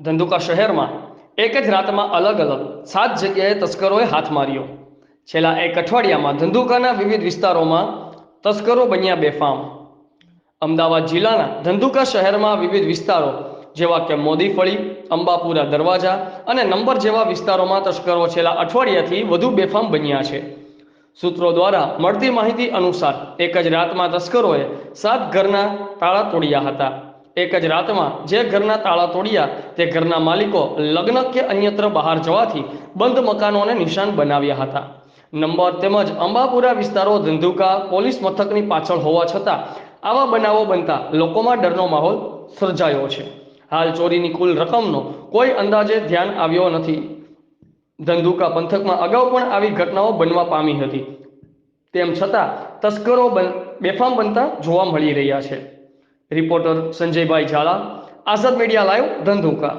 ધંધુકા શહેરમાં એક જ રાતમાં અલગ અલગ સાત જગ્યાએ તસ્કરોએ હાથ માર્યો. છેલ્લા એક અઠવાડિયામાં ધંધુકાના વિવિધ વિસ્તારોમાં તસ્કરો બન્યા બેફામ અમદાવાદ જિલ્લાના ધંધુકા શહેરમાં વિવિધ વિસ્તારો જેવા કે મોદીફળી, અંબાપુરા દરવાજા અને નંબર જેવા વિસ્તારોમાં તસ્કરો છેલ્લા અઠવાડિયાથી વધુ બેફામ બન્યા છે. સૂત્રો દ્વારા મળતી માહિતી અનુસાર એક જ રાતમાં તસ્કરોએ સાત ઘરના તાળા તોડ્યા હતા. એક જ રાતમાં જે ઘરના તાળા તોડ્યા તે ઘરના માલિકો લગ્ન કે અન્યત્ર બહાર જવાથી બંધ મકાનોને નિશાન બનાવ્યા હતા. નંબર તેમજ અંબાપુરા વિસ્તારો ધંધુકા પોલીસ મથકની પાછળ હોવા છતાં આવા બનાવો બનતા લોકોમાં ડરનો માહોલ સર્જાયો છે. હાલ ચોરીની કુલ રકમનો કોઈ અંદાજે ધ્યાન આવ્યો નથી. ધંધુકા પંથકમાં અગાઉ પણ આવી ઘટનાઓ બનવા પામી હતી. તેમ છતાં તસ્કરો બેફામ બનતા જોવા મળી રહ્યા છે. Reporter Sanjaybhai Zala Azad media live Dhandhuka.